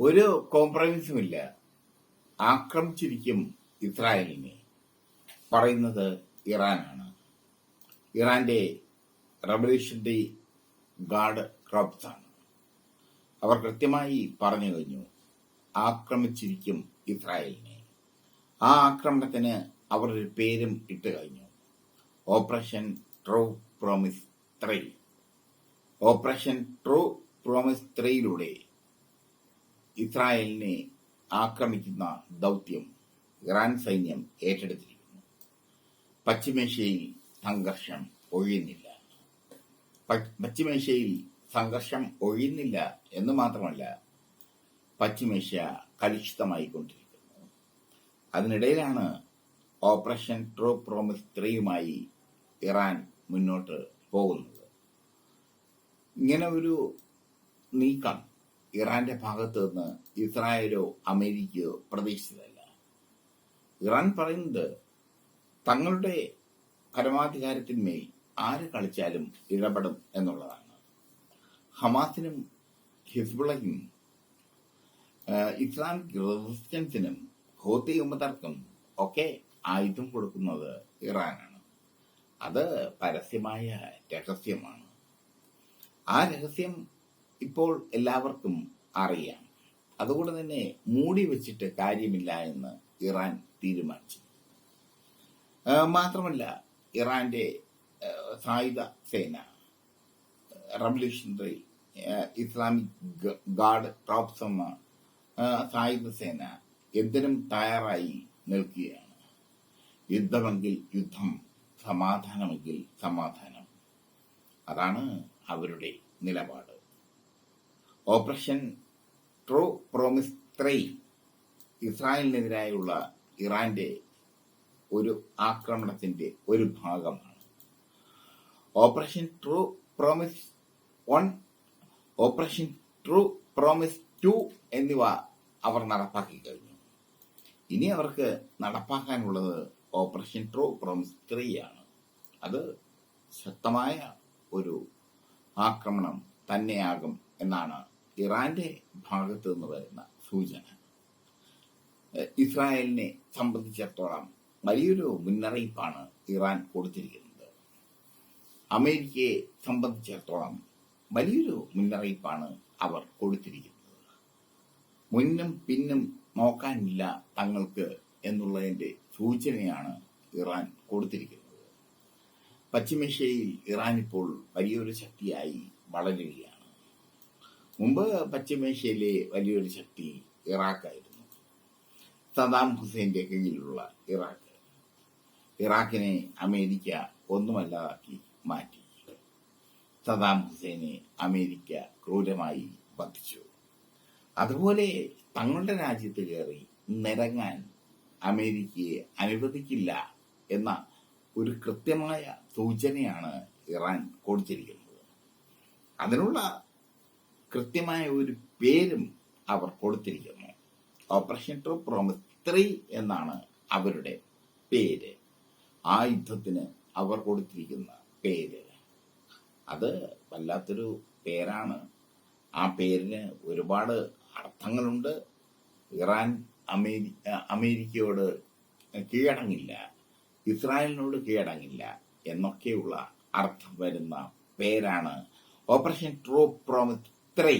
ഒരു കോംപ്രമൈസും ഇല്ല. ആക്രമിച്ചിരിക്കും ഇസ്രായേലിനെ. പറയുന്നത് ഇറാനാണ്. ഇറാന്റെ റവല്യൂഷണറി ഗാർഡ് ക്രോപ്സ് ആണ്. അവർ കൃത്യമായി പറഞ്ഞു കഴിഞ്ഞു ആക്രമിച്ചിരിക്കും ഇസ്രായേലിനെ. ആ ആക്രമണത്തിന് അവർ ഒരു പേരും ഇട്ട് കഴിഞ്ഞു. Operation true promise three operation true promise ത്രീയിലൂടെ ഇസ്രായേലിനെ ആക്രമിക്കുന്ന ദൗത്യം ഇറാൻ സൈന്യം ഏറ്റെടുത്തിരിക്കുന്നു. പശ്ചിമേഷ്യയിൽ സംഘർഷം ഒഴിയുന്നില്ല. പശ്ചിമേഷ്യയിൽ സംഘർഷം ഒഴിയുന്നില്ല എന്ന് മാത്രമല്ല പശ്ചിമേഷ്യ കലുഷിതമായിക്കൊണ്ടിരിക്കുന്നു. അതിനിടയിലാണ് ഓപ്പറേഷൻ ട്രോ പ്രോമിസ് ത്രീയുമായി ഇറാൻ മുന്നോട്ട് പോകുന്നത്. ഇങ്ങനെ ഒരു നീക്കം ഇറാന്റെ ഭാഗത്തു നിന്ന് ഇസ്രായേലോ അമേരിക്കയോ പ്രതീക്ഷിച്ചതല്ല. ഇറാൻ പറയുന്നത് തങ്ങളുടെ പരമാധികാരത്തിന്മേൽ ആര് കളിച്ചാലും ഇടപെടും എന്നുള്ളതാണ്. ഹമാസിനും ഹിസ്ബുളയ്ക്കും ഇസ്ലാമിക് റെസിസ്റ്റൻസിനും ഹോത്തി ഉമ്മതർക്കും ഒക്കെ ആയുധം കൊടുക്കുന്നത് ഇറാനാണ്. അത് പരസ്യമായ രഹസ്യമാണ്. ആ രഹസ്യം ഇപ്പോൾ എല്ലാവർക്കും അറിയാം. അതുകൊണ്ട് തന്നെ മൂടി വെച്ചിട്ട് കാര്യമില്ല എന്ന് ഇറാൻ തീരുമാനിച്ചു. മാത്രമല്ല ഇറാന്റെ സായുധ സേന റവല്യൂഷണറി ഇസ്ലാമിക് ഗാർഡ് ട്രോപ്സ് എന്ന സായുധ സേന എന്തിനും തയ്യാറായി നിൽക്കുകയാണ്. യുദ്ധമെങ്കിൽ യുദ്ധം സമാധാനമെങ്കിൽ സമാധാനം. അതാണ് അവരുടെ നിലപാട്. ഓപ്പറേഷൻ ട്രൂ പ്രോമിസ് ത്രീ ഇസ്രായേലിനെതിരായുള്ള ഇറാന്റെ ഒരു ആക്രമണത്തിന്റെ ഒരു ഭാഗമാണ്. Operation true promise one operation true promise two എന്നിവ അവർ നടപ്പാക്കി കഴിഞ്ഞു. ഇനി അവർക്ക് നടപ്പാക്കാനുള്ളത് ഓപ്പറേഷൻ ട്രൂ പ്രോമിസ് ത്രീ ആണ്. അത് ശക്തമായ ഒരു ആക്രമണം തന്നെയാകും എന്നാണ് ഇറാന്റെ ഭാഗത്തു നിന്ന് വരുന്ന സൂചന. ഇസ്രായേലിനെ സംബന്ധിച്ചിടത്തോളം വലിയൊരു മുന്നറിയിപ്പാണ് ഇറാൻ കൊടുത്തിരിക്കുന്നത്. അമേരിക്കയെ സംബന്ധിച്ചിടത്തോളം വലിയൊരു മുന്നറിയിപ്പാണ് അവർ കൊടുത്തിരിക്കുന്നത്. മുന്നും പിന്നും നോക്കാനില്ല തങ്ങൾക്ക് എന്നുള്ളതിന്റെ സൂചനയാണ് ഇറാൻ കൊടുത്തിരിക്കുന്നത്. പശ്ചിമേഷ്യയിൽ ഇറാൻ ഇപ്പോൾ വലിയൊരു ശക്തിയായി വളരുകയാണ്. മുമ്പ് പശ്ചിമേഷ്യയിലെ വലിയൊരു ശക്തി ഇറാഖായിരുന്നു. സദാം ഹുസൈന്റെ കീഴിലുള്ള ഇറാഖ്. ഇറാഖിനെ അമേരിക്ക ഒന്നുമല്ലാതാക്കി മാറ്റി. സദാം ഹുസൈനെ അമേരിക്ക ക്രൂരമായി വധിച്ചു. അതുപോലെ തങ്ങളുടെ രാജ്യത്ത് കയറി നിരങ്ങാൻ അമേരിക്കയെ അനുവദിക്കില്ല എന്ന ഒരു കൃത്യമായ സൂചനയാണ് ഇറാൻ കൊടുത്തിരിക്കുന്നത്. അതിനുള്ള കൃത്യമായ ഒരു പേരും അവർ കൊടുത്തിരിക്കുന്നു. ഓപ്പറേഷൻ ട്രൂ പ്രോമിസ് ത്രീ എന്നാണ് അവരുടെ പേര്. ആ യുദ്ധത്തിന് അവർ കൊടുത്തിരിക്കുന്ന പേര്. അത് വല്ലാത്തൊരു പേരാണ്. ആ പേരിന് ഒരുപാട് അർത്ഥങ്ങളുണ്ട്. ഇറാൻ അമേരി അമേരിക്കയോട് കീഴടങ്ങില്ല. ഇസ്രായേലിനോട് കീഴടങ്ങില്ല എന്നൊക്കെയുള്ള അർത്ഥം വരുന്ന പേരാണ് ഓപ്പറേഷൻ ട്രൂ പ്രോമിസ് ത്രീ